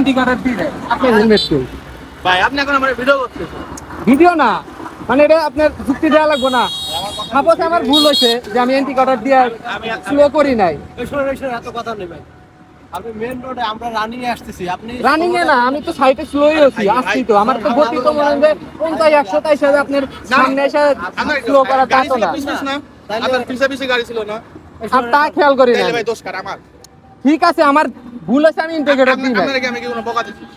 Indicator দিয়ে দেয় আপনার হেলমেট কেউ ভাই আপনি এখন আমার ভিডিও করতেছেন। ভিডিও না। মানে এটা আপনার যুক্তি দেওয়া লাগবে না। সাপোজ আমার ভুল হয়েছে যে আমি ইন্ডিকেটর দিয়ে স্লো করি নাই। এত কথা নেই ভাই। আপনি রোডে আমরা রানিং আসতেছি। আপনি রানিং এ না আমি তো সাইডে স্লোই আছি আসছি তো। আমার তো গতি তো মনে হয় পঞ্চাশ একশো তাই আপনার সামনে এসে স্লো করা তা তো না। না? আপনার পিছে পিছে গাড়ি ছিল না? আর তা খেয়াল করি না তাহলে ভাই দোষ কার? আমার। ঠিক আছে আমার ভুল আছে আমি ইন্টিগ্রেটর দিই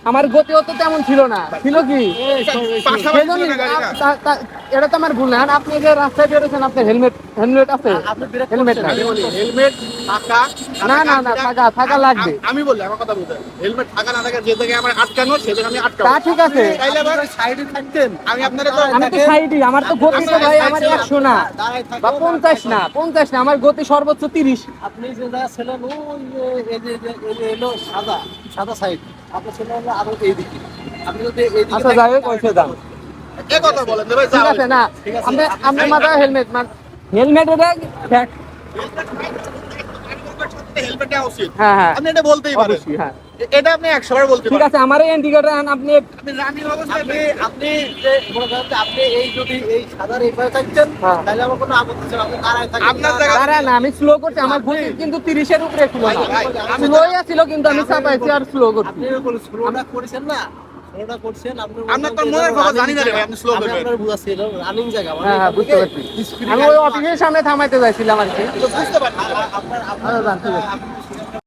আমার গতি তো তেমন ছিল না। ছিল কি? এটা তো আমার ভুল না। আপনি যে রাস্তায় বেরোছেন আপনার হেলমেট হেলমেট আছে? হেলমেট হেলমেট থাকা না না না থাকা। থাকা লাগবে। আমি বললি আমার কথা বলতে হেলমেট থাকা না থাকা যে থেকে আমার আটকানো সে আমি আটকাবো। তা ঠিক আছে। তাইলে আবার সাইডে থাকতেন। আমি আপনাদের তো আমি তো সাইডই আমার তো গতি তো ভাই আমার একশো না। বা থাকবেন পঞ্চাশ না পঞ্চাশ না আমার গতি সর্বোচ্চ তিরিশ। আপনি যে ছিলেন ওই এই যে এই এলো সাদা সাদা সাইড আপনার ছিল হলো আরও এইদিকে। আপনি যদি এইদিকে আচ্ছা যাই ওইসে যান এ কথা বলেন? যে ভাই ঠিক আছে না ঠিক আছে। মাথায় হেলমেট মান হেলমেট এটা দেখ। হেলমেট নেওয়া উচিত। হ্যাঁ হ্যাঁ। আপনি এটা বলতেই পারেন। হ্যাঁ। এটা আপনি একশো বার বলতে ঠিক আছে আমার ইন্ডিকেটর আপনি আপনি আপনি আপনি যে মনে করেন যে আপনি এই যদি এই সাদার এইভাবে থাকতেন হ্যাঁ। তাহলে আমার কোনো আপত্তি ছিল আপনি দাঁড়ায় থাকেন। আপনার জায়গা- দাঁড়া না আমি স্লো করছি। আমার গতি কিন্তু তিরিশের উপরে ছিল না। স্লোই ছিল কিন্তু আমি চাপাইছি আর স্লো করছি। আপনি করেছেন না? স্লোটা করছেন আপনার তো মনের খবর জানি না রে আপনি slow আমি করবেন। আপনার বুঝাচ্ছি এটা রানিং জায়গা মানে হ্যাঁ হ্যাঁ বুঝতে পারছি আমি ওই অফিসের সামনে থামাইতে চাইছিলাম আর কি বুঝতে পারছি আপনার আপনার